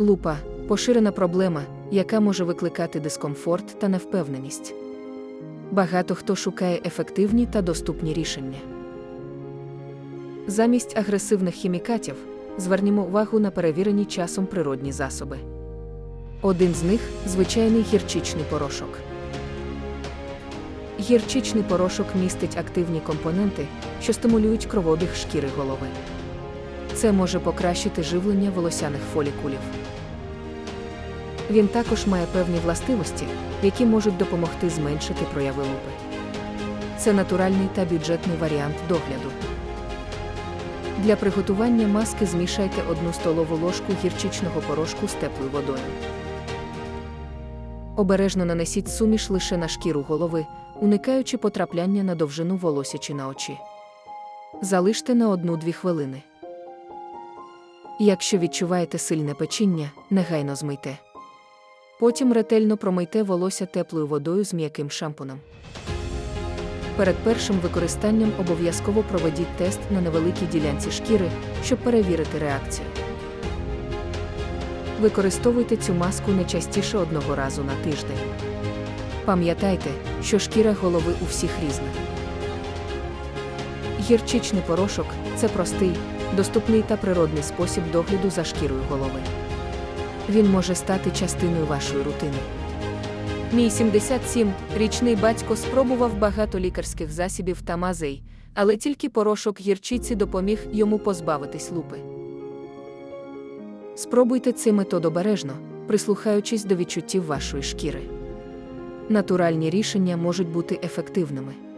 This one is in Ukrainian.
Лупа поширена проблема, яка може викликати дискомфорт та невпевненість. Багато хто шукає ефективні та доступні рішення. Замість агресивних хімікатів звернімо увагу на перевірені часом природні засоби. Один з них звичайний гірчичний порошок. Гірчичний порошок містить активні компоненти, що стимулюють кровообіг шкіри голови. Це може покращити живлення волосяних фолікулів. Він також має певні властивості, які можуть допомогти зменшити прояви лупи. Це натуральний та бюджетний варіант догляду. Для приготування маски змішайте одну столову ложку гірчичного порошку з теплою водою. Обережно нанесіть суміш лише на шкіру голови, уникаючи потрапляння на довжину волосся чи на очі. Залиште на 1-2 хвилини. Якщо відчуваєте сильне печіння, негайно змийте. Потім ретельно промийте волосся теплою водою з м'яким шампуном. Перед першим використанням обов'язково проведіть тест на невеликій ділянці шкіри, щоб перевірити реакцію. Використовуйте цю маску не частіше одного разу на тиждень. Пам'ятайте, що шкіра голови у всіх різна. Гірчичний порошок це простий, доступний та природний спосіб догляду за шкірою голови. Він може стати частиною вашої рутини. Мій 77-річний батько спробував багато лікарських засібів та мазей, але тільки порошок гірчиці допоміг йому позбавитись лупи. Спробуйте цей метод обережно, прислухаючись до відчуттів вашої шкіри. Натуральні рішення можуть бути ефективними.